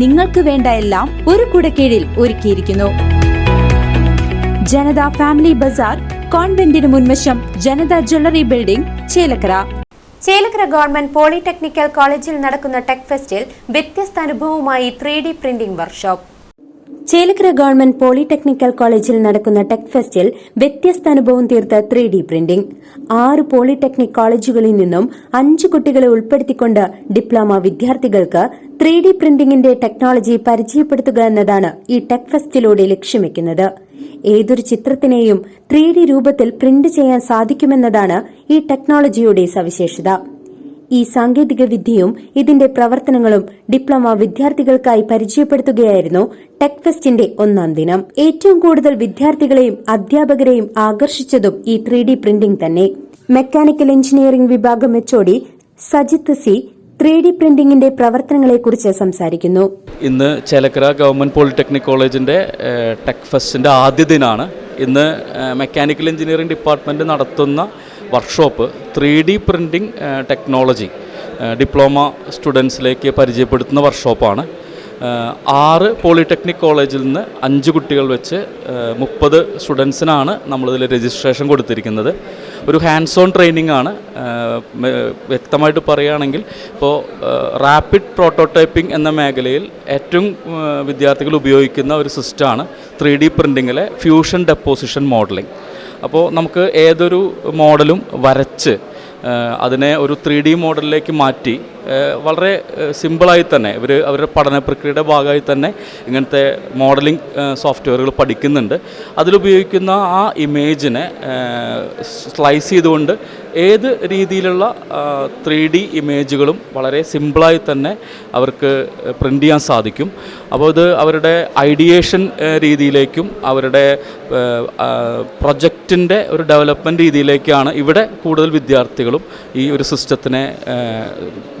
നിങ്ങൾക്ക് വേണ്ട എല്ലാം ഒരു കുടക്കീഴിൽ ഒരുക്കിയിരിക്കുന്നു. ജനത ഫാമിലി ബസാർ കോൺവെന്റിന് മുൻവശം Janatha jewellery building Chelakkara. Chelakkara government polytechnical കോളേജിൽ നടക്കുന്ന ടെക് ഫെസ്റ്റിൽ വ്യത്യസ്ത അനുഭവവുമായി three D printing workshop. Chelakkara government polytechnical കോളേജിൽ നടക്കുന്ന ടെക് ഫെസ്റ്റിൽ വ്യത്യസ്ത അനുഭവം തീർത്ത ത്രീ ഡി പ്രിന്റിംഗ്. ആറ് പോളിടെക്നിക് കോളേജുകളിൽ നിന്നും അഞ്ച് കുട്ടികളെ ഉൾപ്പെടുത്തിക്കൊണ്ട് ഡിപ്ലോമ വിദ്യാർത്ഥികൾക്ക് ത്രീ ഡി പ്രിന്റിംഗിന്റെ ടെക്നോളജി പരിചയപ്പെടുത്തുക എന്നതാണ് ഈ ടെക് ഫെസ്റ്റിലൂടെ ലക്ഷ്യമിക്കുന്നത്. ഏതൊരു ചിത്രത്തിനെയും ത്രീ രൂപത്തിൽ പ്രിന്റ് ചെയ്യാൻ സാധിക്കുമെന്നതാണ് ഈ ടെക്നോളജിയുടെ സവിശേഷത. ഈ സാങ്കേതിക വിദ്യയും ഇതിന്റെ പ്രവർത്തനങ്ങളും ഡിപ്ലോമ വിദ്യാർത്ഥികൾക്കായി പരിചയപ്പെടുത്തുകയായിരുന്നു ടെക് ഫെസ്റ്റിന്റെ ഒന്നാം ദിനം. ഏറ്റവും കൂടുതൽ വിദ്യാർത്ഥികളെയും അധ്യാപകരെയും ആകർഷിച്ചതും ഈ ത്രീ ഡി പ്രിന്റിംഗ് തന്നെ. മെക്കാനിക്കൽ എഞ്ചിനീയറിംഗ് വിഭാഗം HOD Sajith C three D പ്രിന്റിംഗിന്റെ പ്രവർത്തനങ്ങളെക്കുറിച്ച് സംസാരിക്കുന്നു. ഇന്ന് ചേലക്കര ഗവൺമെന്റ് പോളിടെക്നിക് കോളേജിന്റെ ടെക് ഫെസ്റ്റിന്റെ ആദ്യ ദിനമാണ് ഇന്ന് മെക്കാനിക്കൽ എഞ്ചിനീയറിംഗ് ഡിപ്പാർട്ട്മെന്റ് നടത്തുന്ന workshop three D printing technology diploma സ്റ്റുഡൻസിലേക്ക് പരിചയപ്പെടുത്തുന്ന വർക്ക്ഷോപ്പാണ് ആറ് പോളിടെക്നിക് കോളേജിൽ നിന്ന് അഞ്ച് കുട്ടികൾ വെച്ച് ഏഹ്, മുപ്പത് സ്റ്റുഡൻസിനാണ് നമ്മളിതിൽ രജിസ്ട്രേഷൻ കൊടുത്തിരിക്കുന്നത്. ഒരു ഹാൻഡ്സ് ഓൺ ട്രെയിനിങ് ആണ് വ്യക്തമായിട്ട് പറയുകയാണെങ്കിൽ ഇപ്പോൾ റാപ്പിഡ് പ്രോട്ടോടൈപ്പിംഗ് എന്ന മേഖലയിൽ ഏറ്റവും വിദ്യാർത്ഥികൾ ഉപയോഗിക്കുന്ന ഒരു സിസ്റ്റമാണ് ത്രീ ഡി പ്രിന്റിങ്ങിലെ ഫ്യൂഷൻ ഡെപ്പോസിഷൻ മോഡലിംഗ് അപ്പോൾ നമുക്ക് ഏതൊരു മോഡലും വരച്ച് അതിനെ ഒരു ത്രീ ഡി മോഡലിലേക്ക് മാറ്റി വളരെ സിമ്പിളായി തന്നെ ഇവർ അവരുടെ പഠന പ്രക്രിയയുടെ ഭാഗമായി തന്നെ ഇങ്ങനത്തെ മോഡലിംഗ് സോഫ്റ്റ്വെയറുകൾ പഠിക്കുന്നുണ്ട്. അതിലുപയോഗിക്കുന്ന ആ ഇമേജിനെ സ്ലൈസ് ചെയ്തുകൊണ്ട് ഏത് രീതിയിലുള്ള ത്രീ ഡി ഇമേജുകളും വളരെ സിമ്പിളായി തന്നെ അവർക്ക് പ്രിന്റ് ചെയ്യാൻ സാധിക്കും. അപ്പോൾ ഇത് അവരുടെ ഐഡിയേഷൻ രീതിയിലേക്കും അവരുടെ പ്രൊജക്റ്റിന്റെ ഒരു ഡെവലപ്മെന്റ് രീതിയിലേക്കാണ് ഇവിടെ കൂടുതൽ വിദ്യാർത്ഥികളും ഈ ഒരു സിസ്റ്റത്തിനെ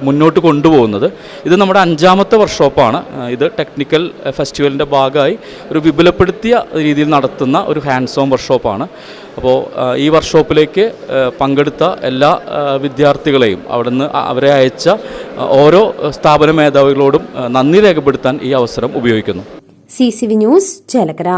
മുന്നോട്ട് കൊണ്ടുപോകുന്നത്. ഇത് നമ്മുടെ അഞ്ചാമത്തെ വർക്ക്ഷോപ്പാണ്. ഇത് ടെക്നിക്കൽ ഫെസ്റ്റിവലിന്റെ ഭാഗമായി ഒരു വിപുലപ്പെടുത്തിയ രീതിയിൽ നടത്തുന്ന ഒരു ഹാൻഡ്സ് വർക്ക്ഷോപ്പാണ്. അപ്പോൾ ഈ വർക്ക്ഷോപ്പിലേക്ക് പങ്കെടുത്ത എല്ലാ വിദ്യാർത്ഥികളെയും അവിടുന്ന് അവരെ അയച്ച ഓരോ സ്ഥാപന മേധാവികളോടും നന്ദി രേഖപ്പെടുത്താൻ ഈ അവസരം ഉപയോഗിക്കുന്നു. C C V news Chelakkara.